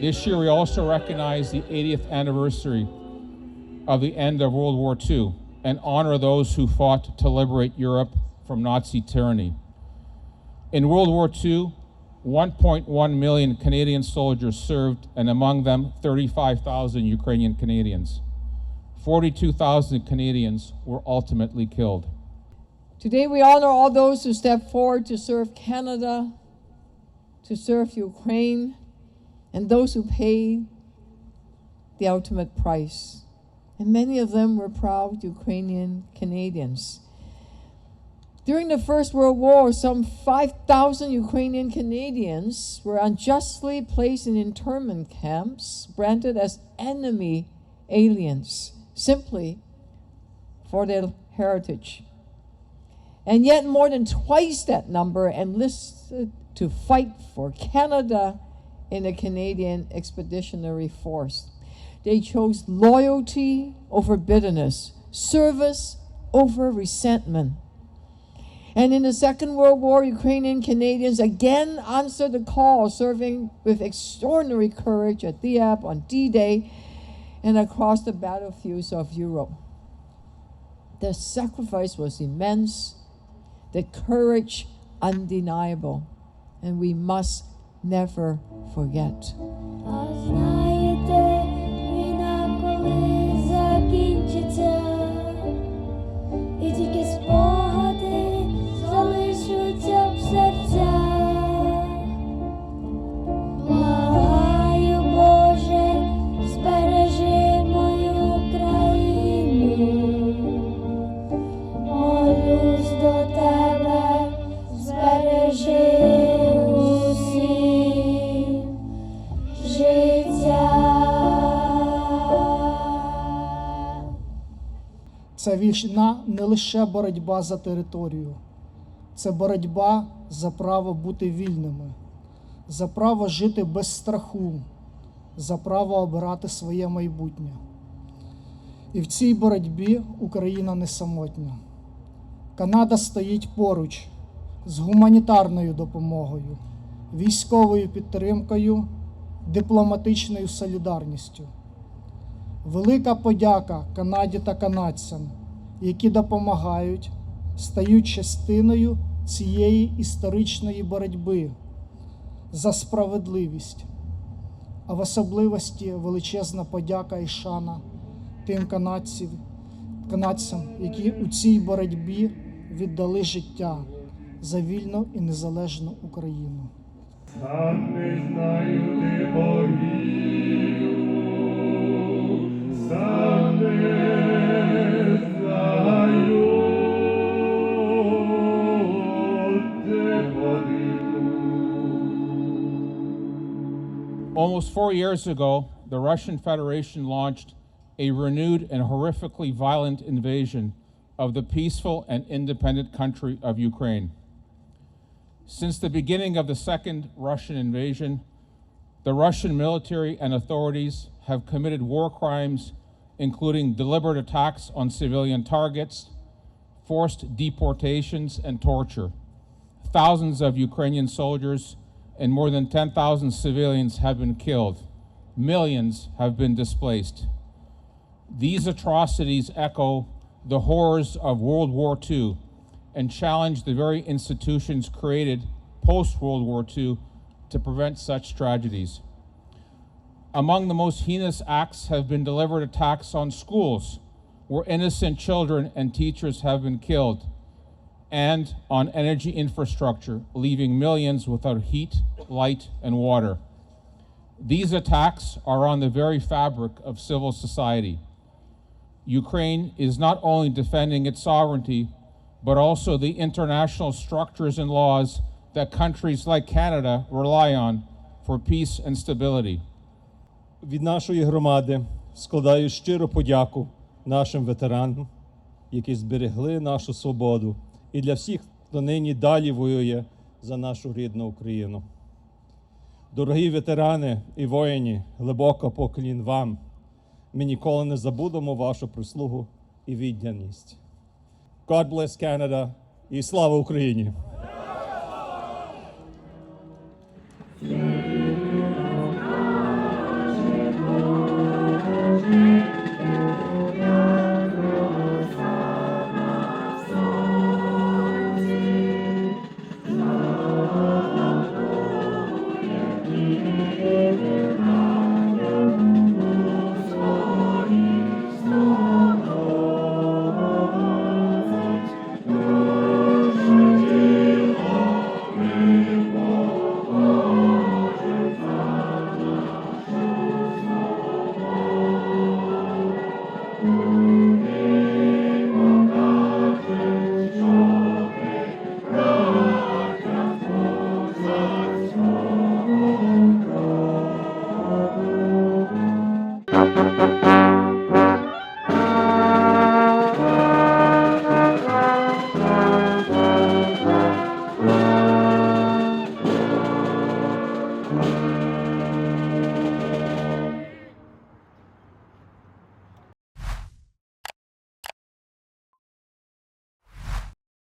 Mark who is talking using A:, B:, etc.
A: This year, we also recognize the 80th anniversary of the end of World War II and honor those who fought to liberate Europe from Nazi tyranny. In World War II, 1.1 million Canadian soldiers served, and among them 35,000 Ukrainian Canadians. 42,000 Canadians were ultimately killed.
B: Today, we honor all those who stepped forward to serve Canada, to serve Ukraine, and those who paid the ultimate price. And many of them were proud Ukrainian Canadians. During the First World War, some 5,000 Ukrainian Canadians were unjustly placed in internment camps, branded as enemy aliens, simply for their heritage. And yet, more than twice that number enlisted to fight for Canada in the Canadian Expeditionary Force. They chose loyalty over bitterness, service over resentment. And in the Second World War, Ukrainian Canadians again answered the call, serving with extraordinary courage at Dieppe on D Day and across the battlefields of Europe. The sacrifice was immense, the courage undeniable, and we must never forget.
C: Ця війна не лише боротьба за територію, це боротьба за право бути вільними, за право жити без страху, за право обирати своє майбутнє. І в цій боротьбі Україна не самотня. Канада стоїть поруч з гуманітарною допомогою, військовою підтримкою, дипломатичною солідарністю. Велика подяка Канаді та канадцям, які допомагають, стають частиною цієї історичної боротьби за справедливість, а в особливості величезна подяка і шана тим канадців, канадцям, які у цій боротьбі віддали життя за вільну і незалежну Україну.
D: Сам не знаю ти
A: Almost four years ago, the Russian Federation launched a renewed and horrifically violent invasion of the peaceful and independent country of Ukraine. Since the beginning of the second Russian invasion, the Russian military and authorities have committed war crimes, including deliberate attacks on civilian targets, forced deportations, and torture. Thousands of Ukrainian soldiers and more than 10,000 civilians have been killed. Millions have been displaced. These atrocities echo the horrors of World War II and challenge the very institutions created post World War II to prevent such tragedies. Among the most heinous acts have been deliberate attacks on schools, where innocent children and teachers have been killed, and on energy infrastructure, leaving millions without heat, light, and water. These attacks are on the very fabric of civil society. Ukraine is not only defending its sovereignty, but also the international structures and laws that countries like Canada rely on for peace and stability.
E: Від нашої громади складаю щиру подяку нашим ветеранам, які зберегли нашу свободу, і для всіх, хто нині далі воює за нашу рідну Україну. Дорогі ветерани і воїни, глибоко поклін вам. Ми ніколи не забудемо вашу прислугу і відданість. God bless Canada і слава Україні!